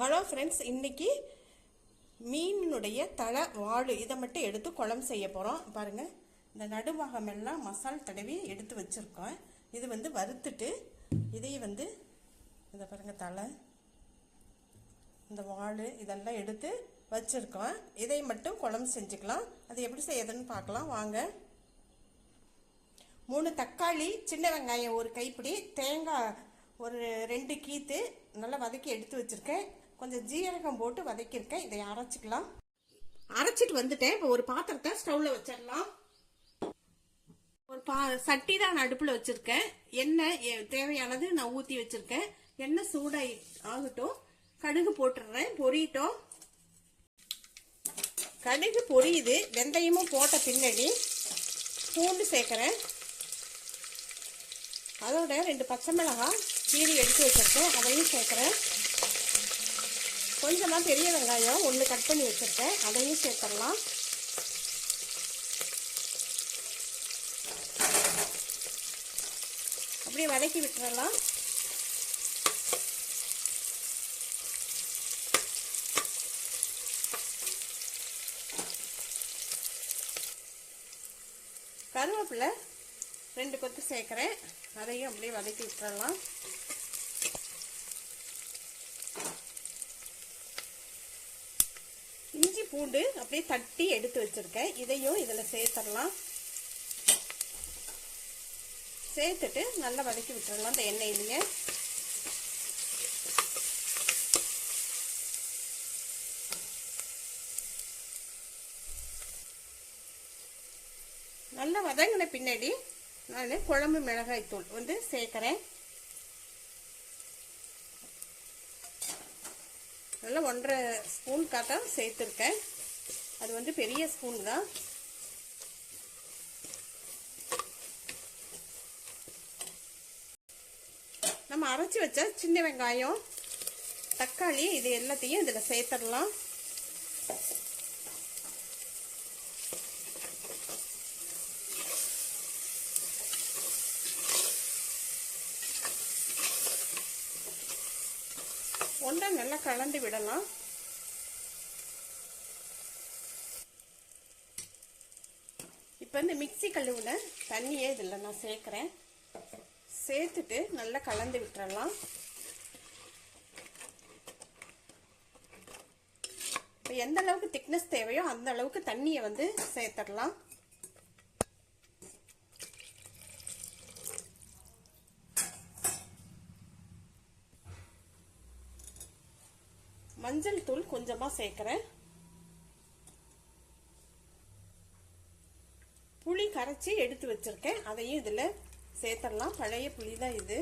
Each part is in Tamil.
ஹலோ ஃப்ரெண்ட்ஸ் இன்னைக்கு மீனினுடைய தலை வாழு இதை மட்டும் எடுத்து குழம்பு செய்ய போகிறோம் பாருங்கள் இந்த நடுவாகம் எல்லாம் மசால் தடவி எடுத்து வச்சுருக்கோம். இது வந்து வறுத்துட்டு இதையும் வந்து இதை பாருங்கள் தலை இந்த வாழு இதெல்லாம் எடுத்து வச்சுருக்கோம். இதை மட்டும் குழம்பு செஞ்சுக்கலாம். அது எப்படி செய்யுதுன்னு பார்க்கலாம். வாங்க. மூணு தக்காளி சின்ன வெங்காயம் ஒரு கைப்பிடி தேங்காய் ஒரு ரெண்டு கீத்து நல்லா வதக்கி எடுத்து வச்சுருக்கேன். கொஞ்சம் ஜீரகம் போட்டு வதக்கியிருக்கேன். இதை அரைச்சிக்கலாம். அரைச்சிட்டு வந்துட்டேன். இப்போ ஒரு பாத்திரத்தை ஸ்டவ்வில் வச்சிடலாம். ஒரு பா சட்டி தான் நான் அடுப்பில் வச்சுருக்கேன். எண்ணெய் தேவையானது நான் ஊற்றி வச்சுருக்கேன். எண்ணெய் சூடாகி ஆகட்டும். கடுகு போட்டுடுறேன். பொரியட்டும் கடுகு பொரியுது. வெந்தயமும் போட்ட பின்னாடி பூண்டு சேர்க்குறேன். அதோட ரெண்டு பச்சை மிளகாய் கீரி எடுத்து வச்சிருக்கேன். அதையும் சேர்க்குறேன். கொஞ்சமாக பெரிய வெங்காயம் ஒன்று கட் பண்ணி வச்சிருக்கேன். அதையும் சேர்த்துடலாம். அப்படியே வதக்கி விட்டுறலாம். கருவேப்பிலை ரெண்டு கொத்து சேர்க்குறேன். அதையும் அப்படியே வதக்கி விட்டுறலாம். பூண்டு அப்படியே தட்டி எடுத்து வச்சுருக்கேன். இதையும் இதில் சேர்த்துடலாம். சேர்த்துட்டு நல்லா வதக்கி விட்டுறலாம் இந்த எண்ணெயிலேயே. நல்லா வதங்கின பின்னாடி நான் குழம்பு மிளகாய் தூள் வந்து சேர்க்குறேன். நல்லா ஒன்றரை ஸ்பூன் காட்டம் சேர்த்துருக்கேன். அது வந்து பெரிய ஸ்பூன் தான். நம்ம அரைச்சி வச்ச சின்ன வெங்காயம் தக்காளி இது எல்லாத்தையும் இதில் சேர்த்துடலாம். ஒன்றை நல்லா கலந்து விடலாம். இப்போ இந்த மிக்சி கழுவுன தண்ணியே இதில் நான் சேர்க்குறேன். சேர்த்துட்டு நல்லா கலந்து விட்டுறலாம். இப்போ எந்த அளவுக்கு திக்னஸ் தேவையோ அந்த அளவுக்கு தண்ணியை வந்து சேர்த்துடலாம். மஞ்சள் தூள் கொஞ்சமாக சேர்க்குறேன். புளி கரைச்சி எடுத்து வச்சிருக்கேன். அதையும் இதில் சேர்த்துடலாம் பழைய புளி தான் இது.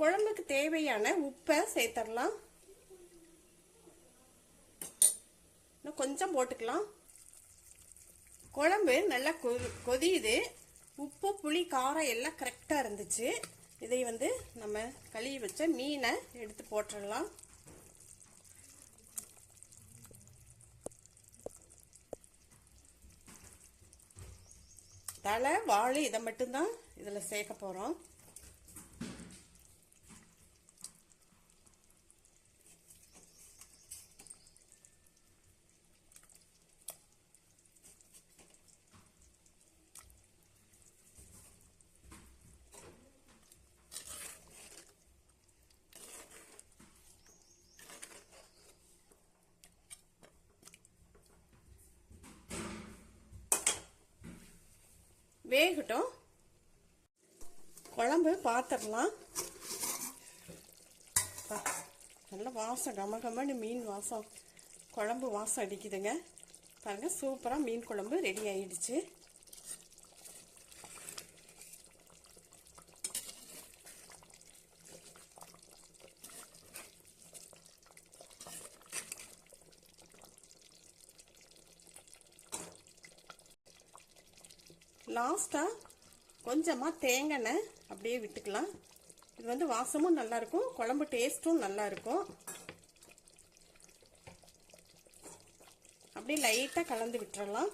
குழம்புக்கு தேவையான உப்பை சேர்த்துடலாம் கொஞ்சம் போட்டுக்கலாம். குழம்பு நல்லா கொ கொதியுது. உப்பு புளி காரம் எல்லாம் கரெக்டாக இருந்துச்சு. இதை வந்து நம்ம கழுவி வச்ச மீனை எடுத்து போட்டுடலாம். தலை வாழை இதை மட்டும்தான் இதில் சேர்க்க போகிறோம் வேகட்டும். குழம்பு பார்த்துடலாம் நல்ல வாசம் கம கமன்னு மீன் வாசம் குழம்பு வாசம் அடிக்குதுங்க. பாருங்கள் சூப்பராக மீன் குழம்பு ரெடி ஆயிடுச்சு. லாஸ்ட்டாக கொஞ்சமாக தேங்காய் அப்படியே விட்டுக்கலாம். இது வந்து வாசமும் நல்லாயிருக்கும் குழம்பு டேஸ்ட்டும் நல்லாயிருக்கும். அப்படியே லைட்டாக கலந்து விட்டுறலாம்.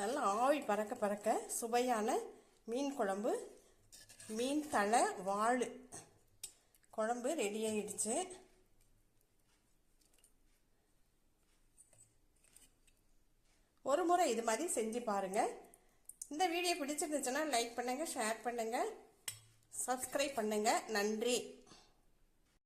நல்லா ஆவி பறக்க பறக்க சுவையான மீன் குழம்பு மீன் தலை வாழ். குழம்பு ரெடி ஆயிடுச்சு. ஒரு முறை இது மாதிரி செஞ்சு பாருங்கள் இந்த வீடியோ பிடிச்சிருந்துச்சுன்னா லைக் பண்ணுங்கள் ஷேர் பண்ணுங்கள் சப்ஸ்கிரைப் பண்ணுங்கள் நன்றி.